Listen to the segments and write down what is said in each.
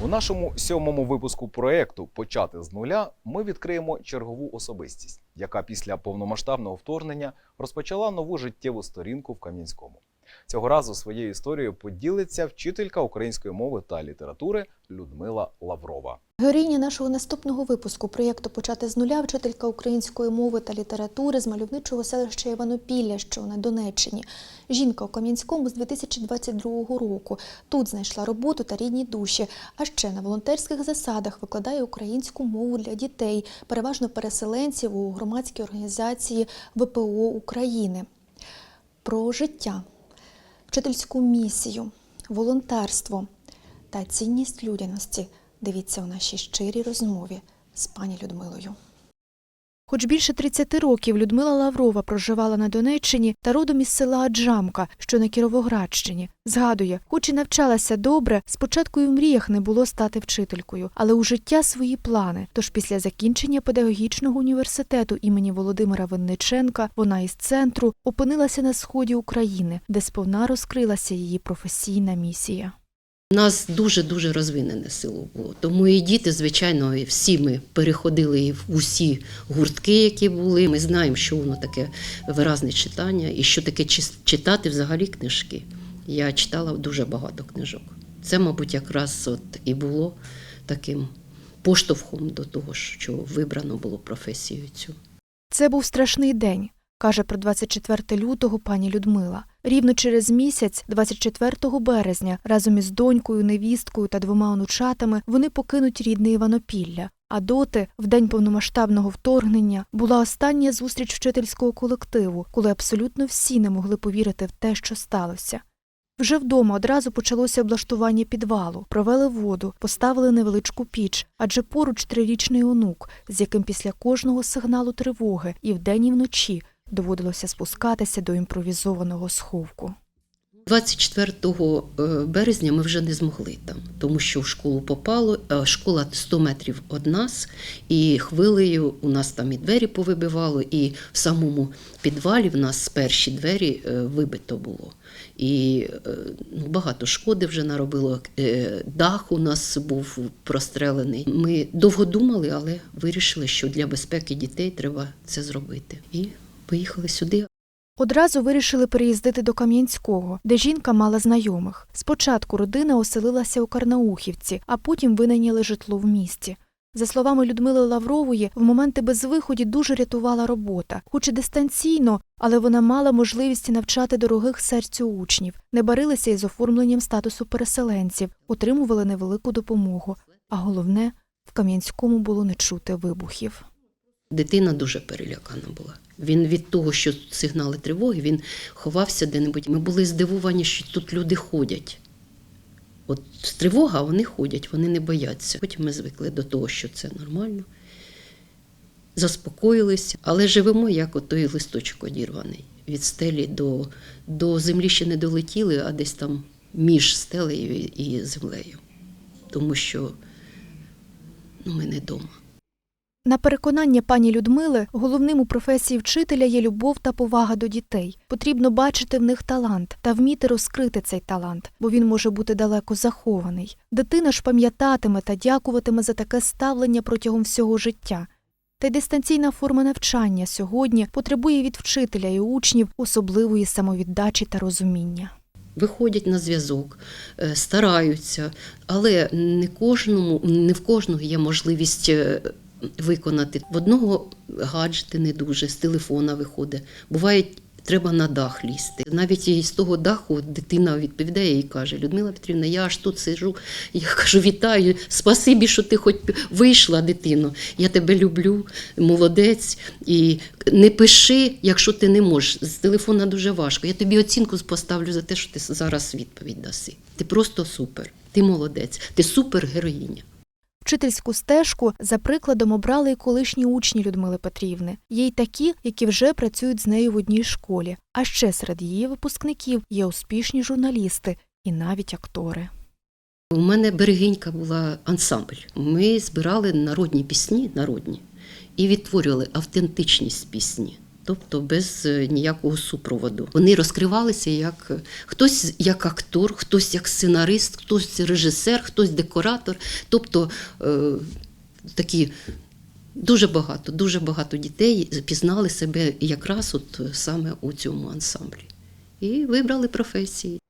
У нашому сьомому випуску проекту Почати з нуля ми відкриємо чергову особистість, яка після повномасштабного вторгнення розпочала нову життєву сторінку в Кам'янському. Цього разу своєю історією поділиться вчителька української мови та літератури Людмила Лаврова. Героїня нашого наступного випуску проєкту Почати з нуля вчителька української мови та літератури з мальовничого селища Іванопілля, що на Донеччині. Жінка у Кам'янському з 2022 року. Тут знайшла роботу та рідні душі. А ще на волонтерських засадах викладає українську мову для дітей, переважно переселенців у громадській організації ВПО України. Про життя, вчительську місію, волонтерство та цінність людяності. Дивіться у нашій щирій розмові з пані Людмилою. Хоч більше 30 років Людмила Лаврова проживала на Донеччині та родом із села Аджамка, що на Кіровоградщині. Згадує, хоч і навчалася добре, спочатку і в мріях не було стати вчителькою, але у життя свої плани. Тож після закінчення педагогічного університету імені Володимира Винниченка вона із центру опинилася на сході України, де сповна розкрилася її професійна місія. У нас дуже-дуже розвинене село було. Тому і діти, звичайно, і всі ми переходили і в усі гуртки, які були. Ми знаємо, що воно таке виразне читання і що таке читати взагалі книжки. Я читала дуже багато книжок. Це, мабуть, якраз от і було таким поштовхом до того, що вибрано було професію цю. Це був страшний день, каже про 24 лютого пані Людмила. Рівно через місяць, 24 березня, разом із донькою, невісткою та двома онучатами вони покинуть рідне Іванопілля. А доти, в день повномасштабного вторгнення, була остання зустріч вчительського колективу, коли абсолютно всі не могли повірити в те, що сталося. Вже вдома одразу почалося облаштування підвалу, провели воду, поставили невеличку піч, адже поруч трирічний онук, з яким після кожного сигналу тривоги і вдень, і вночі доводилося спускатися до імпровізованого сховку. 24 е, березня ми вже не змогли там, тому що в школу попало. е, Школа 100 метрів від нас, і хвилею у нас там і двері повибивало, і в самому підвалі в нас перші двері е, вибито було. І ну, багато шкоди вже наробило. Дах у нас був прострелений. Ми довго думали, але вирішили, що для безпеки дітей треба це зробити. І поїхали сюди. Одразу вирішили переїздити до Кам'янського, де жінка мала знайомих. Спочатку родина оселилася у Карнаухівці, а потім винайняли житло в місті. За словами Людмили Лаврової, в моменти безвиході дуже рятувала робота, хоч і дистанційно, але вона мала можливість навчати дорогих серцю учнів, не барилися із оформленням статусу переселенців, отримували невелику допомогу. А головне, в Кам'янському було не чути вибухів. Дитина дуже перелякана була. Він від того, що сигнали тривоги, він ховався де-небудь. Ми були здивовані, що тут люди ходять. От тривога, вони ходять, вони не бояться. Потім ми звикли до того, що це нормально. Заспокоїлися, але живемо як отой листочок одірваний. Від стелі до, до землі ще не долетіли, а десь там між стелею і землею. Тому що ну, ми не вдома. На переконання пані Людмили, головним у професії вчителя є любов та повага до дітей. Потрібно бачити в них талант та вміти розкрити цей талант, бо він може бути далеко захований. Дитина ж пам'ятатиме та дякуватиме за таке ставлення протягом всього життя. Та й дистанційна форма навчання сьогодні потребує від вчителя і учнів особливої самовіддачі та розуміння. виходять на зв'язок, е, стараються, але не кожному, не в кожного є можливість е, виконати. В одного гаджети не дуже, з телефона виходить. Буває, треба на дах лізти. Навіть і з того даху дитина відповідає і каже: Людмила Петрівна, я аж тут сижу. Я кажу, вітаю, спасибі, що ти хоч вийшла, дитино. Я тебе люблю, молодець. І не пиши, якщо ти не можеш. З телефона дуже важко. Я тобі оцінку поставлю за те, що ти зараз відповідь даси. Ти просто супер, ти молодець, ти супергероїня. Вчительську стежку за прикладом обрали і колишні учні Людмили Петрівни. Є й такі, які вже працюють з нею в одній школі. А ще серед її випускників є успішні журналісти і навіть актори. У мене берегинька була ансамбль. Ми збирали народні пісні, народні, і відтворювали автентичність пісні. Тобто без е, ніякого супроводу. Вони розкривалися як е, хтось як актор, хтось як сценарист, хтось режисер, хтось декоратор. Тобто е, такі дуже багато, дуже багато дітей пізнали себе якраз от саме у цьому ансамблі. І вибрали професії.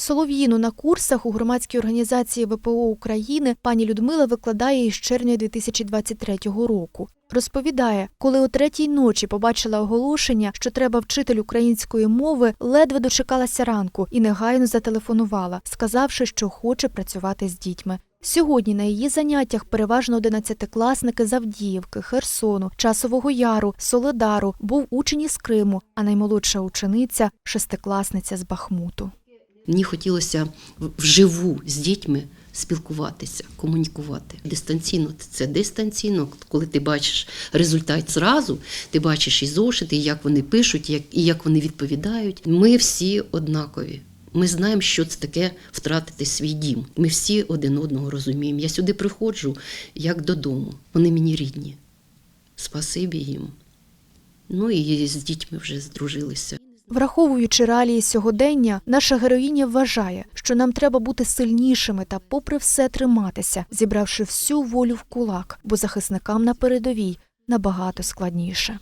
Солов'їну на курсах у громадській організації ВПО України пані Людмила викладає із червня 2023 року. Розповідає, коли о третій ночі побачила оголошення, що треба вчитель української мови, ледве дочекалася ранку і негайно зателефонувала, сказавши, що хоче працювати з дітьми. Сьогодні на її заняттях переважно одинадцятикласники з Авдіївки, Херсону, Часового Яру, Соледару, був учень із Криму, а наймолодша учениця шестикласниця з Бахмуту. Мені хотілося вживу з дітьми спілкуватися, комунікувати. Дистанційно це дистанційно, коли ти бачиш результат зразу, ти бачиш і зошити, і як вони пишуть, і як, вони відповідають. Ми всі однакові. Ми знаємо, що це таке втратити свій дім. Ми всі один одного розуміємо. Я сюди приходжу як додому. Вони мені рідні. Спасибі їм. Ну і з дітьми вже здружилися. Враховуючи реалії сьогодення, наша героїня вважає, що нам треба бути сильнішими та, попри все, триматися, зібравши всю волю в кулак, бо захисникам на передовій набагато складніше.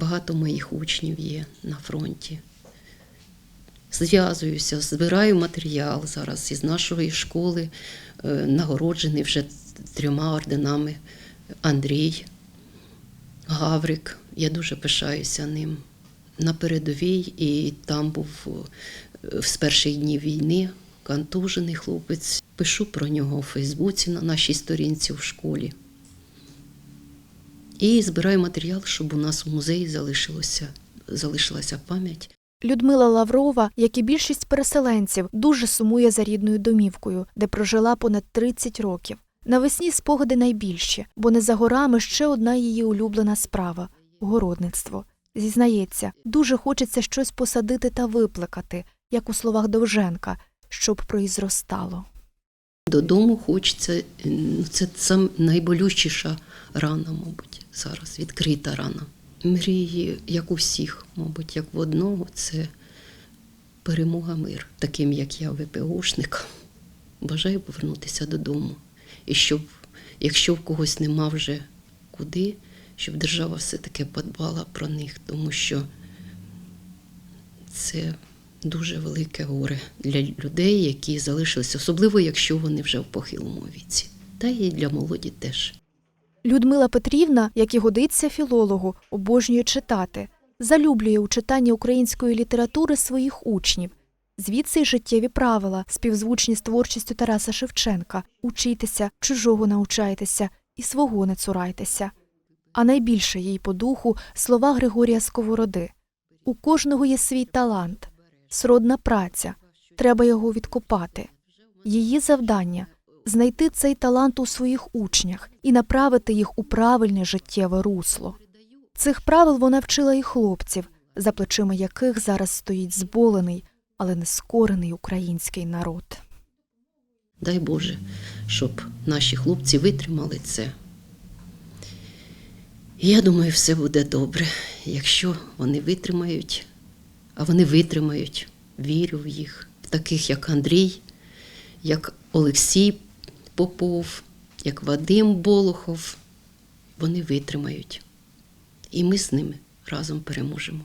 Багато моїх учнів є на фронті. Зв'язуюся, збираю матеріал зараз із нашої школи, е, нагороджений вже трьома орденами Андрій Гаврик. Я дуже пишаюся ним. На передовій, і там був е, з перших днів війни контужений хлопець. Пишу про нього у Фейсбуці на нашій сторінці в школі. І збираю матеріал, щоб у нас у музеї залишилося, залишилася пам'ять. Людмила Лаврова, як і більшість переселенців, дуже сумує за рідною домівкою, де прожила понад 30 років. Навесні спогади найбільші, бо не за горами ще одна її улюблена справа городництво. Зізнається, дуже хочеться щось посадити та виплекати, як у словах Довженка, щоб произростало. Додому хочеться, ну, це сам найболючіша рана, мабуть, зараз, відкрита рана. Мрії, як у всіх, мабуть, як в одного, це перемога мир. Таким, як я, ВПОшник, бажаю повернутися додому. І щоб, якщо в когось нема вже куди, щоб держава все-таки подбала про них, тому що це дуже велике горе для людей, які залишилися, особливо якщо вони вже в похилому віці. Та і для молоді теж. Людмила Петрівна, як і годиться філологу, обожнює читати, залюблює у читанні української літератури своїх учнів. Звідси й життєві правила, співзвучні з творчістю Тараса Шевченка учітеся, чужого научайтеся і свого не цурайтеся. А найбільше їй по духу слова Григорія Сковороди У кожного є свій талант, сродна праця, треба його відкопати. Її завдання знайти цей талант у своїх учнях і направити їх у правильне життєве русло. Цих правил вона вчила і хлопців, за плечима яких зараз стоїть зболений, але нескорений український народ. Дай Боже, щоб наші хлопці витримали це. Я думаю, все буде добре, якщо вони витримають, а вони витримають, вірю в їх, в таких як Андрій, як Олексій Попов, як Вадим Болохов. Вони витримають. І ми з ними разом переможемо.